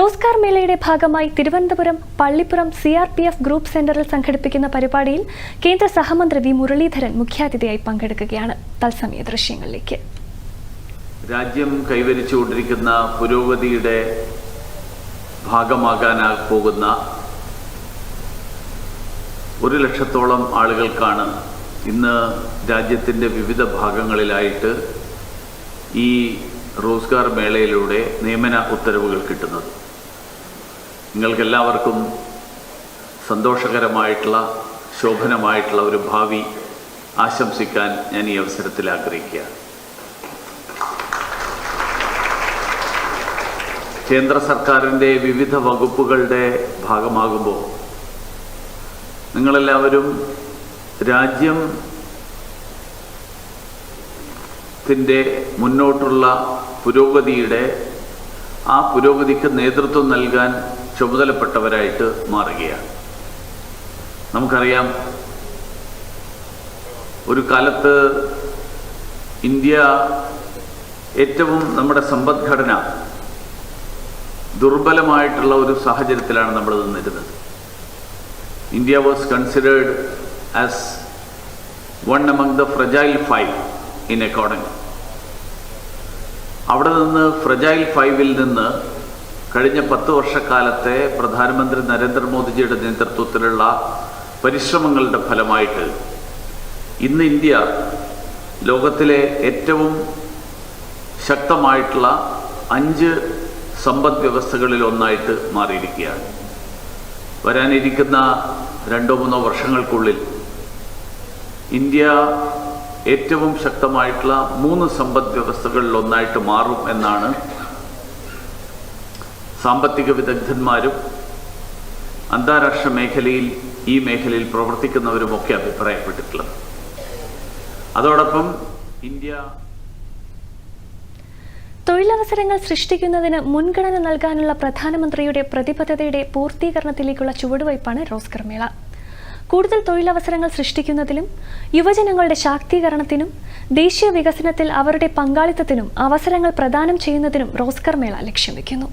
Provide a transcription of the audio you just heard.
റോസ്കാർ മേളയുടെ ഭാഗമായി Thiruvananthapuram Pallippuram C R P F group സെന്ററിൽ സംഘടിപ്പിക്കുന്ന പരിപാടിയിൽ കേന്ദ്ര സഹമന്ത്രി വി മുരളീധരൻ മുഖ്യാതിഥിയായി പങ്കെടുക്കുകയാണ്. തത്സമയ ദൃശ്യങ്ങളിലേക്ക്. രാജ്യം കൈവരിച്ചുകൊണ്ടിരിക്കുന്ന പുരോഗതിയുടെ ഭാഗമാകാനാ പോകുന്ന ഒരു ലക്ഷത്തോളം ആളുകൾക്കാണ് ഇന്ന് രാജ്യത്തിന്റെ വിവിധ ഭാഗങ്ങളിലായിട്ട് ഈ റോസ്ഗാർ മേളയിലൂടെ നിയമന ഉത്തരവുകൾ കിട്ടുന്നത്. നിങ്ങൾക്കെല്ലാവർക്കും സന്തോഷകരമായിട്ടുള്ള ശോഭനമായിട്ടുള്ള ഒരു ഭാവി ആശംസിക്കാൻ ഞാൻ ഈ അവസരത്തിൽ ആഗ്രഹിക്കുക കേന്ദ്ര സർക്കാരിന്റെ വിവിധ വകുപ്പുകളുടെ ഭാഗമാകുമ്പോൾ നിങ്ങളെല്ലാവരും രാജ്യം ത്തിന്റെ മുന്നോട്ടുള്ള പുരോഗതിയുടെ ആ പുരോഗതിക്ക് നേതൃത്വം നൽകാൻ ചുമതലപ്പെട്ടവരായിട്ട് മാറുകയാണ്. നമുക്കറിയാം ഒരു കാലത്ത് ഇന്ത്യ ഏറ്റവും നമ്മുടെ സമ്പദ്ഘടന ദുർബലമായിട്ടുള്ള ഒരു സാഹചര്യത്തിലാണ് നമ്മൾ നിന്നിരുന്നത്. India was considered as one among the fragile five in economy അവിടെ നിന്ന് ഫ്രജൈൽ ഫൈവിൽ നിന്ന് കഴിഞ്ഞ പത്ത് വർഷക്കാലത്തെ പ്രധാനമന്ത്രി നരേന്ദ്രമോദിജിയുടെ നേതൃത്വത്തിലുള്ള പരിശ്രമങ്ങളുടെ ഫലമായിട്ട് ഇന്ന് ഇന്ത്യ ലോകത്തിലെ ഏറ്റവും ശക്തമായിട്ടുള്ള അഞ്ച് സമ്പദ് വ്യവസ്ഥകളിൽ ഒന്നായിട്ട് മാറിയിരിക്കുകയാണ്. വരാനിരിക്കുന്ന രണ്ടോ മൂന്നോ വർഷങ്ങൾക്കുള്ളിൽ ഇന്ത്യ ഏറ്റവും ശക്തമായിട്ടുള്ള മൂന്ന് സമ്പദ് വ്യവസ്ഥകളിൽ ഒന്നായിട്ട് മാറും എന്നാണ് സാമ്പത്തിക വിദഗ്ധന്മാരും അന്താരാഷ്ട്ര മേഖലയിൽ ഈ മേഖലയിൽ പ്രവർത്തിക്കുന്നവരും ഒക്കെ അഭിപ്രായപ്പെട്ടിട്ടുള്ളത്. അതോടൊപ്പം ഇന്ത്യ തൊഴിലവസരങ്ങൾ സൃഷ്ടിക്കുന്നതിന് മുൻഗണന നൽകാനുള്ള പ്രധാനമന്ത്രിയുടെ പ്രതിബദ്ധതയുടെ പൂർത്തീകരണത്തിലേക്കുള്ള ചുവടുവയ്പാണ് റോസ്കർ മേള. കൂടുതൽ തൊഴിലവസരങ്ങൾ സൃഷ്ടിക്കുന്നതിലും യുവജനങ്ങളുടെ ശാക്തീകരണത്തിനും ദേശീയ വികസനത്തിൽ അവരുടെ പങ്കാളിത്തത്തിനും അവസരങ്ങൾ പ്രദാനം ചെയ്യുന്നതിനും റോസ്കർ മേള ലക്ഷ്യം വയ്ക്കുന്നു